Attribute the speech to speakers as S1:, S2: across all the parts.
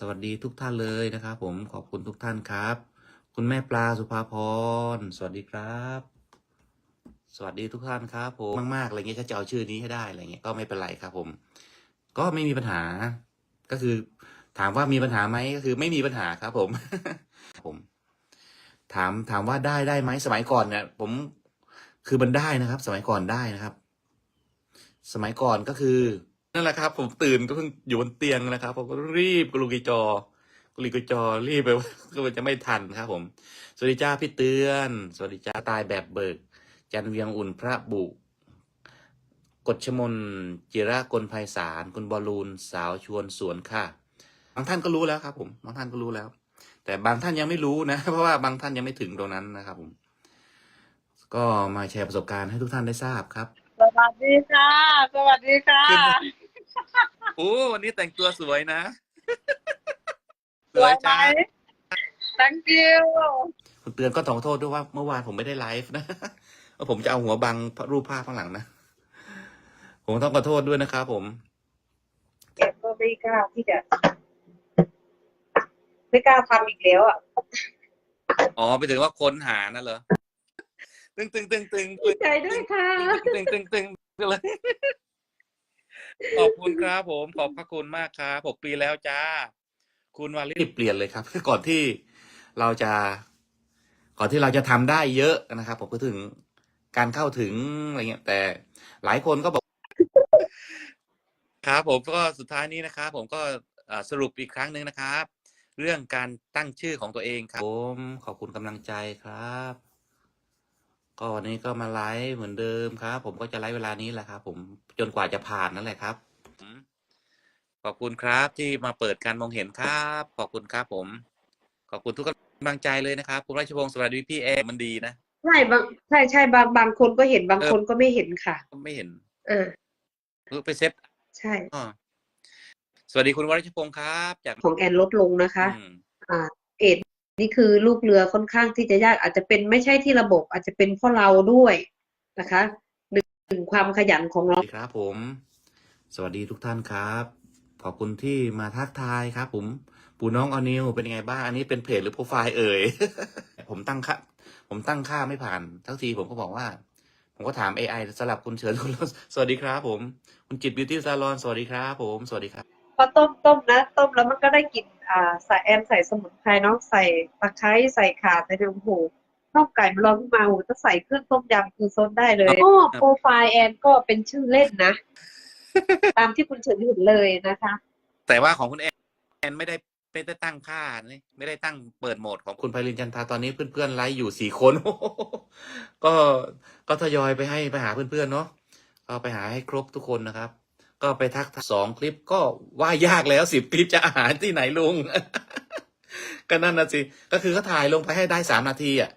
S1: สวัสดีทุกท่านเลยนะครับ ผมขอบคุณทุกท่านครับ คุณแม่ปลาสุภาพร สวัสดีครับ สวัสดีทุกท่านครับผมมากๆอะไรเงี้ยถ้าจะเอาชื่อนี้ให้ได้อะไรเงี้ยก็ไม่เป็นไรครับ ผม ก็ไม่มีปัญหา ก็คือ ถามว่ามีปัญหาไหมก็คือ ไม่มีปัญหาครับ ผม ผม ถามถามว่าได้ได้ไหมสมัยก่อนเนี่ยผมคือมันได้นะครับ สมัยก่อนได้นะครับ สมัยก่อนก็คือ นั่นแหละครับ ผมตื่นก็เพิ่งอยู่บนเตียงนะครับ ผมก็รีบกลุกิจอกุลิกจอรีบไปก็มันจะไม่ทันครับผม สวัสดีจ้าพี่เตือน สวัสดีจ้าตายแบบเบิก จันเวียงอุ่นพระบุกฎชมนจิระกลภัยสารคุณบอลลูนสาวชวนสวนค่ะ บางท่านก็รู้แล้วครับ ผมบางท่านก็รู้แล้ว แต่บางท่านยังไม่รู้นะ เพราะว่าบางท่านยังไม่ถึงตรงนั้นนะครับ ผม ก็มาแชร์ประสบการณ์ให้ทุกท่านได้ทราบครับ
S2: สวัสดีค่ะ สวัสดีค่ะ
S1: ขึ้นมา โอ้วันนี้แต่งตัวสวยนะ
S2: สวยไหม thank you
S1: คุณเตือนก็ขอโทษด้วยว่าเมื่อวานผมไม่ได้ไลฟ์นะว่าผมจะเอาหัวบังรูปภาพข้างหลังนะ ผมต้องขอโทษด้วยนะครับผม
S2: แกก็ไม่กล้าที่จะไม่กล้าทำอีกแล้วอะ
S1: อ๋อไปถึงว่าค้นหานั่นเหรอ ตึงตึงตึงตึง
S2: ดีใจด้วยค่ะ
S1: ตึงตึงตึงตึงเลย ขอบคุณครับผมขอบพระคุณมากครับหกปีแล้วจ้า คุณวารีบเปลี่ยนเลยครับ ก่อนที่เราจะ ก่อนที่เราจะทำได้เยอะนะครับ ผมก็ถึงการเข้าถึงอะไรเงี้ย แต่หลายคนก็บอก ครับผมก็สุดท้ายนี้นะครับ ผมก็เอ่อสรุปอีกครั้งหนึ่งนะครับ เรื่องการตั้งชื่อของตัวเองครับผมขอบคุณกำลังใจครับ ก็วันนี้ก็มาไลฟ์เหมือนเดิมครับ ผมก็จะไลฟ์เวลานี้แหละครับ ผมจนกว่าจะผ่านนั่นแหละครับอืมขอบคุณครับที่มาเปิดการมองเห็นครับ ขอบคุณครับผม ขอบคุณทุกกำลังใจเลยนะครับคุณราชพงศ์สวัสดีพี่เอมันดีนะ
S2: ใช่บางใช่ใช่บางบางคนก็เห็นบางคนก็ไม่เห็นค่ะ
S1: ไม่เห็น
S2: เออ
S1: ไปเซฟ
S2: ใช่
S1: อ๋อสวัสดีคุณวรชพงศ์ครับ จาก
S2: ของแอนลดลงนะคะ
S1: อืม
S2: อ่าเกรด นี่คือลูกเรือค่อนข้างที่จะยากอาจจะเป็นไม่ใช่ที่ระบบ อาจจะเป็นเพราะเราด้วยนะคะหนึ่งหนึ่งความขยันของ
S1: ส
S2: เรา
S1: วัสดีครับผม สวัสดีทุกท่านครับ ขอบคุณที่มาทักทายครับ ผมปู่น้องออนิวเป็นยังไงบ้างอันนี้เป็นเพจหรือโปรไฟล์เอ่ย ผมตั้งค่าผมตั้งค่าไม่ผ่านทั้งทีผมก็บอกว่า ผมก็ถาม AI สลับคุณเฉินคุณสวัสดีครับ ผม คุณจิตบิวตี้ซาลอนสวัสดีครับ ผม สวัสดีครับ
S2: พอต้มต้มนะ ต้มแล้วมันก็ได้กลิ่นอ่า ใส่แอนใส่สมุนไพรเนาะใส่ตะไคร้ใส่ข่าใส่เนื้อหมูน่องไก่มาลองขึ้นมาโอ้โหถ้าใส่เครื่องต้มยำคือซดได้เลยก็โปรไฟล์แอนก็เป็นชื่อเล่นนะ ตามที่คุณเฉินเห็นเลยนะคะ
S1: แต่ว่าของคุณแอนแอนไม่ได้ไม่ได้ตั้งค่านี่ไม่ได้ตั้งเปิดโหมดของคุณไพลินจันทาตอนนี้เพื่อนๆไลฟ์อยู่สี่คน ก็ก็ทยอยไปให้ไปหาเพื่อนๆเนาะก็ไปหาให้ครบทุกคนนะครับ ก็ไปทักสองคลิปก็ว่ายากแล้วสิบคลิปจะอาหารที่ไหนลุง ก็นั่นนะสิ ก็คือเขาถ่ายลงไปให้ได้สามนาทีอะ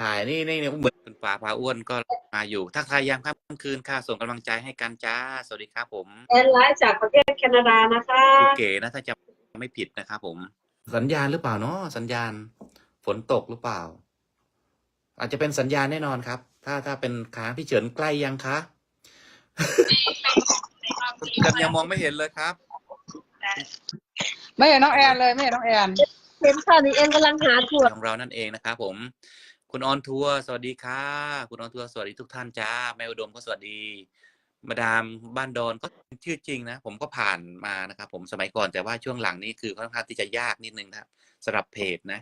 S1: ถ่ายนี่นี่นี่เหมือนคุณป่าพาอ้วนก็มาอยู่ ทักทายยามค่ำคืนค่ะ ส่งกำลังใจให้กันจ้า สวัสดีครับผม
S2: แอนไลฟ์จากประเทศแคนาดานะคะ
S1: ดูเก๋นะถ้าจะไม่ผิดนะครับผม สัญญาณหรือเปล่าเนาะสัญญาณ ฝนตกหรือเปล่า อาจจะเป็นสัญญาณแน่นอนครับ ถ้าถ้าเป็นค้างพี่เฉินใกล้ยังคะ กันยังมองไม่เห็นเลยครับ
S3: ไม่เห็นน้องแอนเลยไม่เห็นน้องแอน
S2: เห็นค่ะนี่แอนกำลังหาถั่ว
S1: ของเรานั่นเองนะครับผม คุณออนทัวร์สวัสดีค่ะ คุณออนทัวร์สวัสดีทุกท่านจ้าแม่อุดมก็สวัสดี มาดามบ้านดอนก็ชื่อจริงนะ ผมก็ผ่านมานะครับ ผมสมัยก่อนแต่ว่าช่วงหลังนี้คือค่อนข้างที่จะยากนิดนึงนะครับสำหรับเพจนะ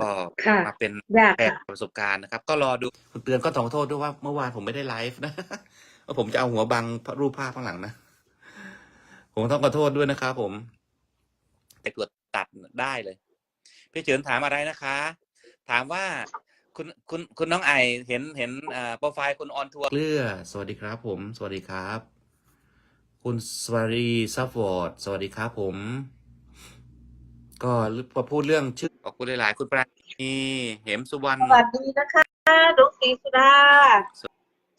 S1: ก็
S2: ค่ะ
S1: มาเป็น
S2: ยาก
S1: แชร์
S2: ค่ะ
S1: ประสบการณ์นะครับ ก็รอดูคุณเตือนก็ขอโทษด้วยว่าเมื่อวานผมไม่ได้ไลฟ์นะว่าผมจะเอาหัวบังรูปภาพข้างหลังนะ ผมต้องขอโทษด้วยนะครับผม แต่ตรวจตัดได้เลย พี่เฉินถามอะไรนะคะ ถามว่าคุณคุณคุณน้องไอเห็นเห็นอ่าโปรไฟล์คุณออนทัวร์เลือสวัสดีครับ ผม สวัสดีครับ คุณสวารีซัฟฟอร์ดสวัสดีครับผม ก็พอพูดเรื่องชื่อขอบคุณหลายๆคุณปราณีเหมสุวรรณ
S2: สวัสดีนะคะน้องศรีสุดา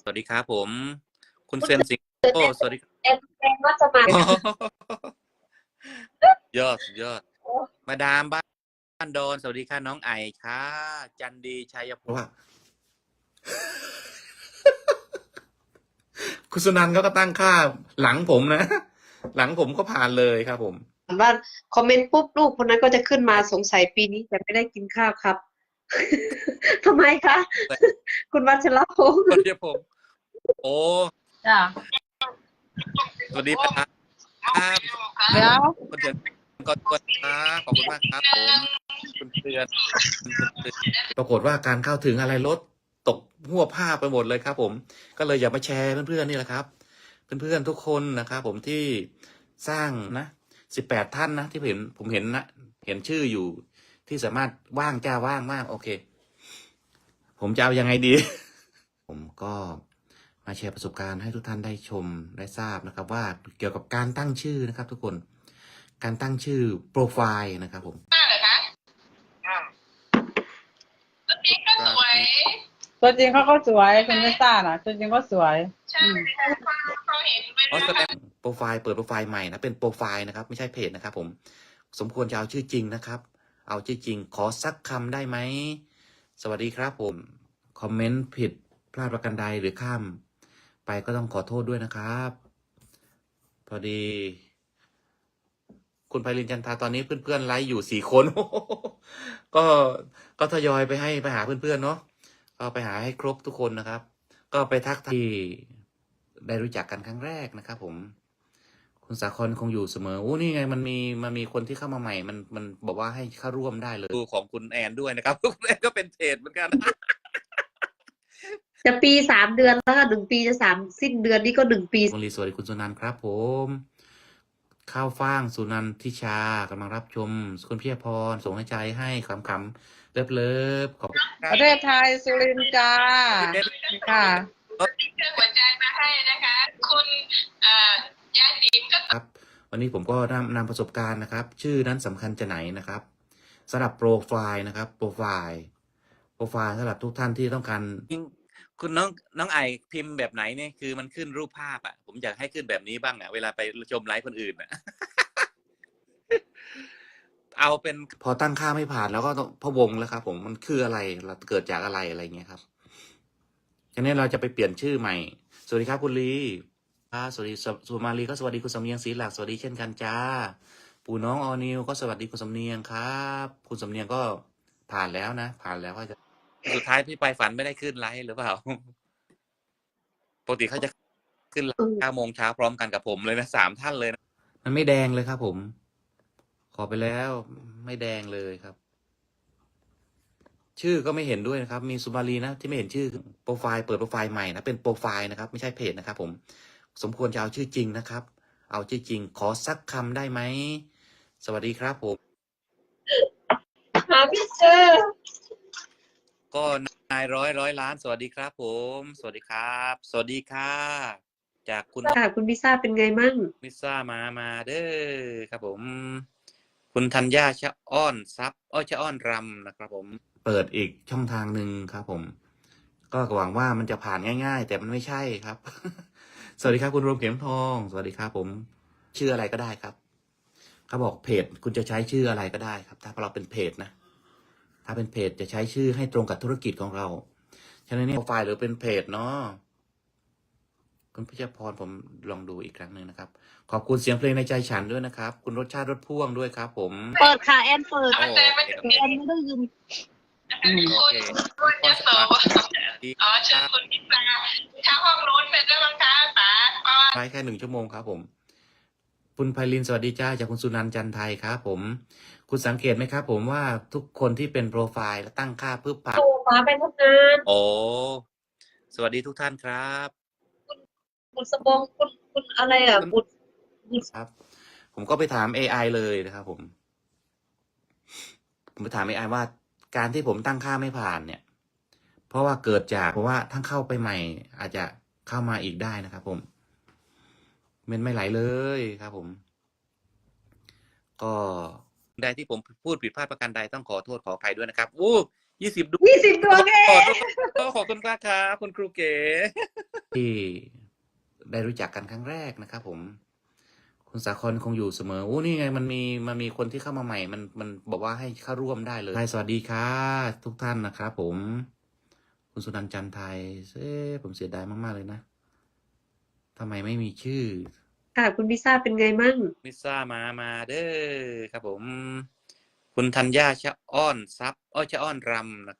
S1: สวัสดีครับผม คุณเซนสิงโตสวัสดีครับ
S2: แอนแอนวัสมัคร
S1: ยอดสุดยอด มาดามบ้านบ้านโดน สวัสดีค่ะน้องไอค่ะ จันดีชัยพลว่า คุณสนันเขาก็ตั้งค่าหลังผมนะ หลังผมก็ผ่านเลยครับผม
S2: ว่าคอมเมนต์ปุ๊บลูกคนนั้นก็จะขึ้นมาสงสัยปีนี้จะไม่ได้กินข้าวครับ ทำไมคะ คุณวัชรพงศ์
S1: สวัสดีผม โอ้
S3: จ้ะ
S1: สวัสดีครับครับ
S3: เดี๋ยว
S1: คนเดือนก่อนก่อนครับขอบคุณมากครับผมคุณเตือนปรากฏว่าการเข้าถึงอะไรลดตกหัวผ้าไปหมดเลยครับ ผม ก็เลยอยากมาแชร์เพื่อนๆนี่แหละครับ เพื่อนๆทุกคนนะครับผมที่สร้างนะสิบแปดท่านนะที่ผมเห็นผมเห็นนะเห็นชื่ออยู่ที่สามารถว่างจ้าว่างมาก โอเค ผมจะเอายังไงดี ผมก็ มาแชร์ประสบการณ์ให้ทุกท่านได้ชมได้ทราบนะครับ ว่าเกี่ยวกับการตั้งชื่อนะครับ ทุกคนการตั้งชื่อโปรไฟล์นะครับผม
S3: ตัวจริงเขาก็สวยคุณไม่ทราบนะตัวจริงก็สวยอืม
S1: อ๋อแสดงโปรไฟล์เปิดโปรไฟล์ใหม่นะเป็นโปรไฟล์นะครับ ไม่ใช่เพจนะครับ ผม สมควรจะเอาชื่อจริงนะครับ เอาชื่อจริง ขอสักคำได้ไหมสวัสดีครับผมคอมเมนต์ผิดพลาดประกันใดหรือข้าม ไปก็ต้องขอโทษด้วยนะครับ พอดี คุณไพลินจันทาตอนนี้เพื่อนๆไลฟ์อยู่สี่คน ก็ก็ทยอยไปให้ไปหาเพื่อนๆเนาะก็ไปหาให้ครบทุกคนนะครับ ก็ไปทักที่ได้รู้จักกันครั้งแรกนะครับ ผม คุณสาครคงอยู่เสมอโอ้นี่ไงมันมีมันมีคนที่เข้ามาใหม่ มันมันบอกว่าให้เข้าร่วมได้เลยดูของคุณแอนด้วยนะครับคุณแอนก็เป็นเพจเหมือนกัน
S2: จะปีสามเดือนแล้วก็หนึ่งปีจะสามสิ้นเดือนนี้ก็หนึ่งปี
S1: วงลีสวัสดีคุณสุนันท์ครับ ผม ข้าวฟ่างสุนันทิชากำลังรับชม คุณเพียรพรส่งให้ใจให้ขำๆเลิฟเลิฟๆขอบคุณค
S3: ป
S1: รับ
S3: ระเทศไทยสุรินทร์จ้าค่ะ
S4: ติ๊กเกอร์หัวใจมาให้นะคะ คุณเอ่อยายติ๋มก็
S1: ครับ วันนี้ผมก็นำนำประสบการณ์นะครับ ชื่อนั้นสำคัญจะไหนนะครับสำหรับโปรไฟล์นะครับ โปรไฟล์โปรไฟล์สำหรับทุกท่านที่ต้องการ คุณน้องน้องไอพิมพ์แบบไหนเนี่ยคือมันขึ้นรูปภาพอะ ผมอยากให้ขึ้นแบบนี้บ้างอะเวลาไปชมไลฟ์คนอื่นอะ เอาเป็นพอตั้งค่าไม่ผ่านแล้วก็ต้องพะวงแล้วครับผมมันคืออะไรเราเกิดจากอะไรอะไรเงี้ยครับฉะนั้เราจะไปเปลี่ยนชื่อใหม่ สวัสดีครับคุณลีครับสวัสดีสวสุมาลีก็สวัสดีคุณสำเนียงศรีหลักสวัสดีเช่นกันจ้า ปู่น้องออนิวก็สวัสดีคุณสำเนียงครับ คุณสำเนียงก็ผ่านแล้วนะ ผ่านแล้วก็จะ สุดท้ายพี่ไปฝันไม่ได้ขึ้นไลฟ์หรือเปล่าปกติเขาจะขึ้นไลฟ์เก้าโมงเช้าพร้อมกันกับผมเลยนะสามท่านเลยนะมันไม่แดงเลยครับ ผม ขอไปแล้วไม่แดงเลยครับ ชื่อก็ไม่เห็นด้วยนะครับ มีสุมาลีนะที่ไม่เห็นชื่อโปรไฟล์เปิดโปรไฟล์ใหม่นะเป็นโปรไฟล์นะครับ ไม่ใช่เพจนะครับ ผม สมควรจะเอาชื่อจริงนะครับ เอาชื่อจริง ขอสักคำได้ไหมสวัสดีครับผม
S2: หาไม่เจอ
S1: ก็นายร้อยร้อยล้าน สวัสดีครับ ผม สวัสดีครับ สวัสดีค่ะ จากคุณ
S2: ค่ะคุณพิซ่าเป็นไงมั่ง
S1: มิสซ่ามามาเด้อครับผม คุณธัญญาชะอ้อนซับอ้อชะอ้อนรำนะครับ ผม เปิดอีกช่องทางหนึ่งครับผม ก็หวังว่ามันจะผ่านง่าย ๆ แต่มันไม่ใช่ครับ สวัสดีครับคุณรวมเข็มทอง สวัสดีครับผม ชื่ออะไรก็ได้ครับเขาบอกเพจคุณจะใช้ชื่ออะไรก็ได้ครับ ถ้าเราเป็นเพจนะ ถ้าเป็นเพจจะใช้ชื่อให้ตรงกับธุรกิจของเรา ฉะนั้นเนี่ยโปรไฟล์หรือเป็นเพจเนาะคุณพิชพรผมลองดูอีกครั้งหนึ่งนะครับ ขอบคุณเสียงเพลงในใจฉันด้วยนะครับ คุณรสชาติรถพ่วงด้วยครับ ผม
S2: เปิดค่ะแอนเปิด
S1: โอ้โอเคครับ
S2: แอนไม่ได้ยิน
S1: โอเค
S4: คุณยโสอ๋อเชิญคุณพิปลาถ้าห้องนู้นเป็นเรื่องค้าป๋าก็
S1: ไลฟ์แค่หนึ่งชั่วโมงครับผม คุณไพลินสวัสดีจ้าจากคุณสุนันท์จันไทยครับผม คุณสังเกตไหมครับผมว่าทุกคนที่เป็นโปรไฟล์และตั้งค่าเพื่อผ่าน
S2: โตฟ้าไปทำงาน
S1: โอ้สวัสดีทุกท่านครับ
S2: บุญสมองคุณคุณอะไรอะบุญบุญ
S1: ครับ ผมก็ไปถาม AI เลยนะครับผม ผมไปถาม AI ว่าการที่ผมตั้งค่าไม่ผ่านเนี่ย เพราะว่าเกิดจากเพราะว่าทั้งเข้าไปใหม่ อาจจะเข้ามาอีกได้นะครับผมเมนไม่ไหลเลยครับผม ก็ ใดที่ผมพูดผิดพลาดประการใดต้องขอโทษขออภัยด้วยนะครับอู้ยี่สิบดู
S2: ยี่สิบดวงเอง
S1: ขอโทษก็ขอบคุณมากครับคุณครูเก๋ที่ได้รู้จักกันครั้งแรกนะครับผมคุณสาครคงอยู่เสมอโอ้นี่ไงมันมีมันมีคนที่เข้ามาใหม่ มันมันบอกว่าให้เข้าร่วมได้เลยสวัสดีค่ะ ทุกท่านนะครับผม คุณสุนันท์จันทร์ไทยเอ๊ะผมเสียดายมาก ๆ เลยนะทำไมไม่มีชื่อ
S2: ค่ะคุณพิซ่าเป็นไงมั่ง
S1: มิซ่ามามาเด้อครับผม คุณธัญญาชะอ้อนซับอ้อชะอ้อนรำนะครับ